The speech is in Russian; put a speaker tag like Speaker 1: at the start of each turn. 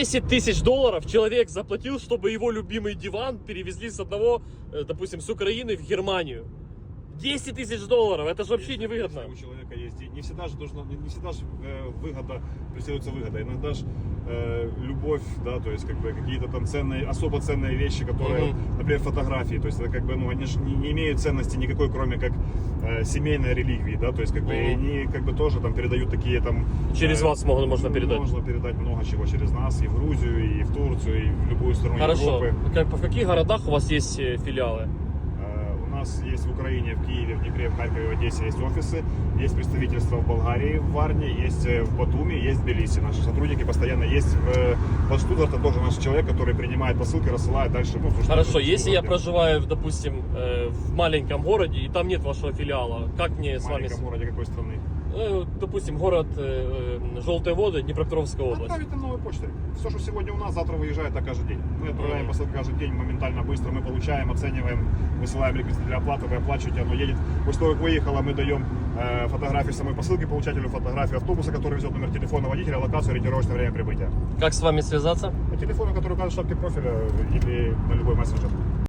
Speaker 1: 10 тысяч долларов человек заплатил, чтобы его любимый диван перевезли с одного, э, допустим, с Украины в Германию. 10 тысяч долларов, это же вообще невыгодно.
Speaker 2: Если у человека есть. Не всегда же должно, не, всегда же э, выгода преследуется выгода. Иногда же э, любовь, да, то есть как бы какие-то там ценные, особо ценные вещи, которые,
Speaker 1: Мгм.
Speaker 2: например, фотографии, то есть это как бы, ну, они же не, не имеют ценности никакой, кроме как э, семейной реликвии, да, то есть как бы
Speaker 1: Мгм.
Speaker 2: они как бы тоже там передают такие там...
Speaker 1: Через
Speaker 2: э,
Speaker 1: вас можно, можно передать.
Speaker 2: Можно передать много чего через нас, и в Грузию, и в Турцию, и в любую страну
Speaker 1: Хорошо.
Speaker 2: Европы.
Speaker 1: Как, в каких городах у вас есть э, филиалы?
Speaker 2: У нас есть в Украине, в Киеве, в Днепре, в Харькове, в Одессе есть офисы, есть представительство в Болгарии, в Варне, есть э, в Батуми, есть в Тбилиси. Наши сотрудники постоянно есть в, э, под Штутгартом тоже наш человек, который принимает посылки, рассылает дальше. Ну, в Штутгарт-
Speaker 1: Хорошо,
Speaker 2: в
Speaker 1: если я проживаю, допустим, э, в маленьком городе, и там нет вашего филиала, как мне
Speaker 2: в
Speaker 1: с вами...
Speaker 2: маленьком городе какой страны?
Speaker 1: Э, Допустим, город э, э, Желтые воды, Днепропетровская область.
Speaker 2: Отправить нам новой почтой. Все, что сегодня у нас, завтра выезжает так каждый день. Мы отправляем посылки каждый день, моментально, быстро. Мы получаем, оцениваем, высылаем реквизиты для оплаты, вы оплачиваете, оно едет. После того, как выехало, мы даем э, фотографии самой посылки получателю, фотографию автобуса, который везет номер телефона водителя, локацию, ориентировочное время прибытия.
Speaker 1: Как с вами связаться?
Speaker 2: По телефону, который указан в шапке профиля или на любой мессенджер.